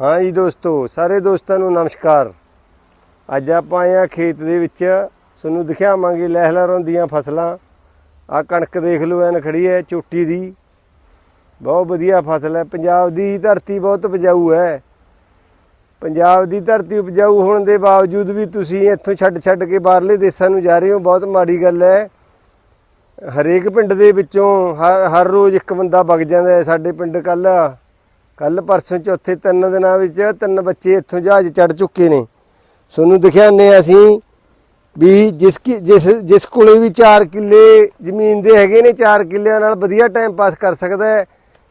ਹਾਂ ਜੀ ਦੋਸਤੋ, ਸਾਰੇ ਦੋਸਤਾਂ ਨੂੰ ਨਮਸਕਾਰ। ਅੱਜ ਆਪਾਂ ਆਏ ਆ ਖੇਤ ਦੇ ਵਿੱਚ। ਤੁਹਾਨੂੰ ਦਿਖਾਵਾਂਗੇ ਲਹਿਲਰਾਂ ਦੀਆਂ ਫਸਲਾਂ। ਆ ਕਣਕ ਦੇਖ ਲਓ, ਐਨ ਖੜੀ ਹੈ, ਚੋਟੀ ਦੀ। ਬਹੁਤ ਵਧੀਆ ਫਸਲ ਹੈ। ਪੰਜਾਬ ਦੀ ਧਰਤੀ ਬਹੁਤ ਉਪਜਾਊ ਹੈ। ਪੰਜਾਬ ਦੀ ਧਰਤੀ ਉਪਜਾਊ ਹੋਣ ਦੇ ਬਾਵਜੂਦ ਵੀ ਤੁਸੀਂ ਇੱਥੋਂ ਛੱਡ ਛੱਡ ਕੇ ਬਾਹਰਲੇ ਦੇਸ਼ਾਂ ਨੂੰ ਜਾ ਰਹੇ ਹੋ, ਬਹੁਤ ਮਾੜੀ ਗੱਲ ਹੈ। ਹਰੇਕ ਪਿੰਡ ਦੇ ਵਿੱਚੋਂ ਹਰ ਹਰ ਰੋਜ਼ ਇੱਕ ਬੰਦਾ ਵਗ ਜਾਂਦਾ ਹੈ ਸਾਡੇ ਪਿੰਡ ਕੱਲ ਕੱਲ ਪਰਸੋਂ ਚੌਥੇ ਤਿੰਨ ਦਿਨਾਂ ਵਿੱਚ ਤਿੰਨ ਬੱਚੇ ਇੱਥੋਂ ਜਹਾਜ਼ ਚੜ ਚੁੱਕੇ ਨੇ। ਤੁਹਾਨੂੰ ਦਿਖਾਉਂਦੇ ਅਸੀਂ ਵੀ ਜਿਸ ਕੀ ਜਿਸ ਜਿਸ ਕੋਲੇ ਵੀ 4 ਕਿੱਲੇ ਜ਼ਮੀਨ ਦੇ ਹੈਗੇ ਨੇ 4 ਕਿੱਲਿਆਂ ਨਾਲ ਵਧੀਆ ਟਾਈਮ ਪਾਸ ਕਰ ਸਕਦਾ ਹੈ।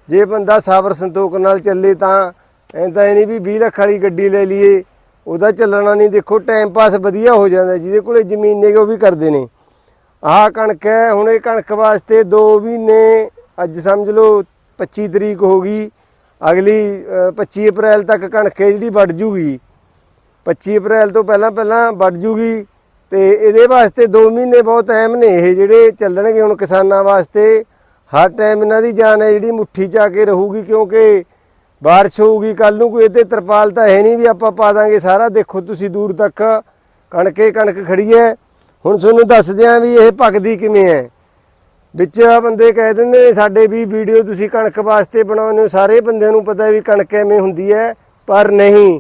ਜੇ ਬੰਦਾ ਸਾਬਰ ਸੰਤੋਖ ਨਾਲ ਚੱਲੇ ਤਾਂ ਐਂ ਤਾਂ ਇਹ ਨਹੀਂ ਵੀ 20 ਲੱਖ ਵਾਲੀ ਗੱਡੀ ਲੈ ਲਈਏ, ਉਹਦਾ ਚੱਲਣਾ ਨਹੀਂ। ਦੇਖੋ ਟਾਈਮ ਪਾਸ ਵਧੀਆ ਹੋ ਜਾਂਦਾ ਜਿਹਦੇ ਕੋਲੇ ਜ਼ਮੀਨ ਨੇਗੇ ਉਹ ਵੀ ਕਰਦੇ ਨੇ। ਆਹ ਕਣਕ ਹੈ, ਹੁਣ ਇਹ ਕਣਕ ਵਾਸਤੇ 2 ਮਹੀਨੇ, ਅੱਜ ਸਮਝ ਲਓ 25 ਤਰੀਕ ਹੋ ਗਈ। ਅਗਲੀ ਅ, 25 ਅਪ੍ਰੈਲ ਤੱਕ ਕਣਕ ਹੈ ਜਿਹੜੀ ਵੱਢ ਜੂਗੀ। 25 ਅਪ੍ਰੈਲ ਤੋਂ ਪਹਿਲਾਂ ਪਹਿਲਾਂ ਵੱਢ ਜੂਗੀ ਤੇ ਇਹਦੇ ਵਾਸਤੇ 2 ਮਹੀਨੇ ਬਹੁਤ ਅਹਿਮ ਨੇ। ਇਹ ਜਿਹੜੇ ਚੱਲਣਗੇ ਹੁਣ ਕਿਸਾਨਾਂ ਵਾਸਤੇ ਹਰ ਟਾਈਮ ਇਹਨਾਂ ਦੀ ਜਾਨ ਹੈ ਜਿਹੜੀ ਮੁੱਠੀ 'ਚ ਆ ਕੇ ਰਹੂਗੀ ਕਿਉਂਕਿ ਬਾਰਿਸ਼ ਹੋਊਗੀ ਕੱਲ ਨੂੰ ਕੋਈ ਇਹਦੇ ਤਰਪਾਲ ਤਾਂ ਹੈ ਨਹੀਂ ਵੀ ਆਪਾਂ ਪਾ ਦਾਂਗੇ ਸਾਰਾ। ਦੇਖੋ ਤੁਸੀਂ ਦੂਰ ਤੱਕ ਕਣਕੇ ਕਣਕ ਖੜੀ ਹੈ। ਹੁਣ ਤੁਹਾਨੂੰ ਦੱਸਦੇ ਆਂ ਵੀ ਇਹ ਪੱਕਦੀ ਕਿਵੇਂ ਹੈ। ਵਿੱਚ ਬੰਦੇ ਕਹਿ ਦਿੰਦੇ ਨੇ, ਸਾਡੇ ਵੀ ਵੀਡੀਓ ਤੁਸੀਂ ਕਣਕ ਵਾਸਤੇ ਬਣਾਉਂਦੇ ਹੋ, ਸਾਰੇ ਬੰਦਿਆਂ ਨੂੰ ਪਤਾ ਵੀ ਕਣਕ ਐਵੇਂ ਹੁੰਦੀ ਹੈ, ਪਰ ਨਹੀਂ।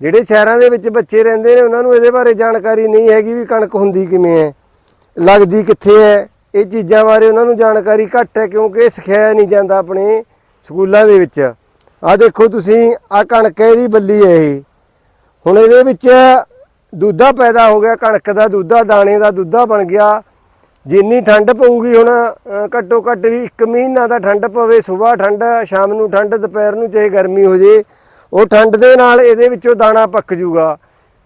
ਜਿਹੜੇ ਸ਼ਹਿਰਾਂ ਦੇ ਵਿੱਚ ਬੱਚੇ ਰਹਿੰਦੇ ਨੇ, ਉਹਨਾਂ ਨੂੰ ਇਹਦੇ ਬਾਰੇ ਜਾਣਕਾਰੀ ਨਹੀਂ ਹੈਗੀ ਵੀ ਕਣਕ ਹੁੰਦੀ ਕਿਵੇਂ ਹੈ, ਲੱਗਦੀ ਕਿੱਥੇ ਹੈ। ਇਹ ਚੀਜ਼ਾਂ ਬਾਰੇ ਉਹਨਾਂ ਨੂੰ ਜਾਣਕਾਰੀ ਘੱਟ ਹੈ, ਕਿਉਂਕਿ ਇਹ ਸਿਖਾਇਆ ਨਹੀਂ ਜਾਂਦਾ ਆਪਣੇ ਸਕੂਲਾਂ ਦੇ ਵਿੱਚ। ਆਹ ਦੇਖੋ ਤੁਸੀਂ, ਆਹ ਕਣਕ ਹੈ, ਇਹਦੀ ਬੱਲੀ ਹੈ ਇਹ। ਹੁਣ ਇਹਦੇ ਵਿੱਚ ਦੁੱਧਾ ਪੈਦਾ ਹੋ ਗਿਆ, ਕਣਕ ਦਾ ਦੁੱਧਾ, ਦਾਣੇ ਦਾ ਦੁੱਧਾ ਬਣ ਗਿਆ। ਜਿੰਨੀ ਠੰਡ ਪਊਗੀ ਹੁਣ ਘੱਟੋ ਘੱਟ ਵੀ 1 ਮਹੀਨਾ ਦਾ ਠੰਡ ਪਵੇ, ਸਵੇਰ ਠੰਡ, ਸ਼ਾਮ ਨੂੰ ਠੰਡ, ਦੁਪਹਿਰ ਨੂੰ ਚਾਹੇ ਗਰਮੀ ਹੋ ਜੇ, ਉਹ ਠੰਡ ਦੇ ਨਾਲ ਇਹਦੇ ਵਿੱਚੋਂ ਦਾਣਾ ਪੱਕ ਜੂਗਾ।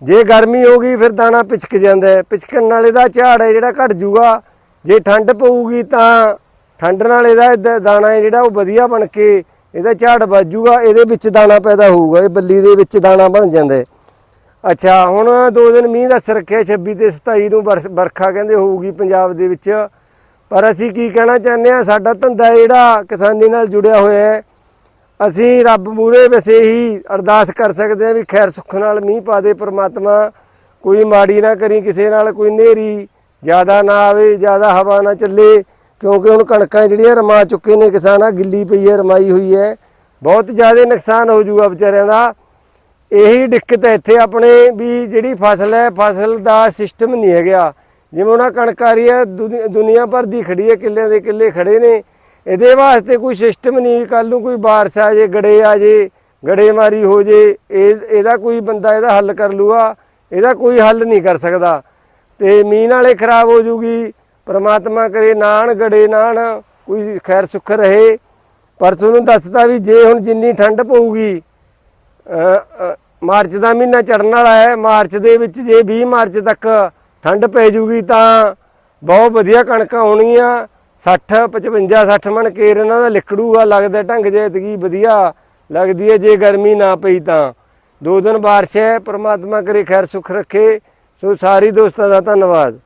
ਜੇ ਗਰਮੀ ਹੋ ਗਈ, ਫਿਰ ਦਾਣਾ ਪਿਚਕ ਜਾਂਦਾ ਹੈ। ਪਿਚਕਣ ਨਾਲ ਇਹਦਾ ਝਾੜ ਹੈ ਜਿਹੜਾ ਘਟ ਜੂਗਾ। ਜੇ ਠੰਡ ਪਊਗੀ ਤਾਂ ਠੰਡ ਨਾਲ ਇਹਦਾ ਇਹਦਾ ਦਾਣਾ ਹੈ ਜਿਹੜਾ ਉਹ ਵਧੀਆ ਬਣ ਕੇ ਇਹਦਾ ਝਾੜ ਵੱਜੂਗਾ ਇਹਦੇ ਵਿੱਚ ਦਾਣਾ ਪੈਦਾ ਹੋਊਗਾ, ਇਹ ਬੱਲੀ ਦੇ ਵਿੱਚ ਦਾਣਾ ਬਣ ਜਾਂਦਾ ਹੈ। ਅੱਛਾ, ਹੁਣ ਦੋ ਦਿਨ ਮੀਂਹ ਦੱਸ ਰੱਖਿਆ 26 ਤੇ 27 ਨੂੰ ਬਰਸ- ਵਰਖਾ ਕਹਿੰਦੇ ਹੋਊਗੀ ਪੰਜਾਬ ਦੇ ਵਿੱਚ। ਪਰ ਅਸੀਂ ਕੀ ਕਹਿਣਾ ਚਾਹੁੰਦੇ ਆ ਸਾਡਾ ਧੰਦਾ ਜਿਹੜਾ ਕਿਸਾਨੀ ਨਾਲ ਜੁੜਿਆ ਹੋਇਆ ਹੈ, ਅਸੀਂ ਰੱਬ ਮੂਰੇ ਵਸੇ ਹੀ ਅਰਦਾਸ ਕਰ ਸਕਦੇ ਆ ਵੀ ਖੈਰ ਸੁੱਖ ਨਾਲ ਮੀਂਹ ਪਾ ਦੇ, ਪ੍ਰਮਾਤਮਾ ਕੋਈ ਮਾੜੀ ਨਾ ਕਰੀ, ਕਿਸੇ ਨਾਲ ਕੋਈ ਨੇਰੀ ਜ਼ਿਆਦਾ ਨਾ ਆਵੇ, ਜ਼ਿਆਦਾ ਹਵਾ ਨਾ ਚੱਲੇ, ਕਿਉਂਕਿ ਹੁਣ ਕਣਕਾਂ ਜਿਹੜੀਆਂ ਰਮਾ ਚੁੱਕੇ ਨੇ ਕਿਸਾਨਾਂ, ਗਿੱਲੀ ਪਈ ਹੈ, ਰਮਾਈ ਹੋਈ ਹੈ। ਬਹੁਤ ਜ਼ਿਆਦਾ ਨੁਕਸਾਨ ਹੋ ਜਾਊਗਾ ਵਿਚਾਰਿਆਂ ਦਾ। ਇਹੀ ਦਿੱਕਤ ਹੈ ਇੱਥੇ ਆਪਣੇ ਵੀ ਜਿਹੜੀ ਫਸਲ ਹੈ, ਫਸਲ ਦਾ ਸਿਸਟਮ ਨਹੀਂ ਹੈਗਾ। ਜਿਵੇਂ ਉਹਨਾਂ ਕਣਕ ਆ ਰਹੀ ਹੈ, ਦੁਨੀ- ਦੁਨੀਆ ਭਰ ਦੀ ਖੜੀ ਹੈ, ਕਿੱਲਿਆਂ ਦੇ ਕਿੱਲੇ ਖੜੇ ਨੇ। ਇਹਦੇ ਵਾਸਤੇ ਕੋਈ ਸਿਸਟਮ ਨਹੀਂ ਕੱਲ ਨੂੰ ਕੋਈ ਬਾਰਿਸ਼ ਆ ਜੇ, ਗੜੇ ਆ ਜੇ ਗੜੇਮਾਰੀ ਹੋ ਜੇ, ਇਹ, ਇਹਦਾ ਕੋਈ ਬੰਦਾ ਇਹਦਾ ਹੱਲ ਕਰ ਲੂਗਾ, ਇਹਦਾ ਕੋਈ ਹੱਲ ਨਹੀਂ ਕਰ ਸਕਦਾ। ਤੇ ਮੀਂਹ ਨਾਲੇ ਖਰਾਬ ਹੋ ਜੂਗੀ, ਪ੍ਰਮਾਤਮਾ ਕਰੇ ਨਾਣ, ਗੜੇ ਨਾਣ, ਕੋਈ ਖੈਰ ਸੁੱਖ ਰਹੇ। ਪਰ ਤੁਹਾਨੂੰ ਦੱਸਦਾ ਵੀ ਜੇ ਹੁਣ ਜਿੰਨੀ ਠੰਡ ਪਊਗੀ ਮਾਰਚ ਦਾ ਮਹੀਨਾ ਚੜਨ ਵਾਲਾ ਹੈ, ਮਾਰਚ ਦੇ ਵਿੱਚ ਜੇ 20 ਮਾਰਚ ਤੱਕ ਠੰਡ ਪੈ ਜੂਗੀ ਤਾਂ ਬਹੁਤ ਵਧੀਆ ਕਣਕਾਂ ਹੋਣਗੀਆਂ 60 55 60 ਮਣ ਕੇਰ ਇਹਨਾਂ ਦਾ ਲਿਕੜੂਗਾ ਲੱਗਦਾ ਢੰਗ ਜੈਤਗੀ ਵਧੀਆ ਲੱਗਦੀ ਹੈ, ਜੇ ਗਰਮੀ ਨਾ ਪਈ ਤਾਂ। ਦੋ ਦਿਨ ਬਾਰਿਸ਼ ਹੈ, ਪ੍ਰਮਾਤਮਾ ਕਰੇ ਖੈਰ ਸੁਖ ਰੱਖੇ। ਸੋ ਸਾਰੇ ਦੋਸਤਾਂ ਦਾ ਧੰਨਵਾਦ।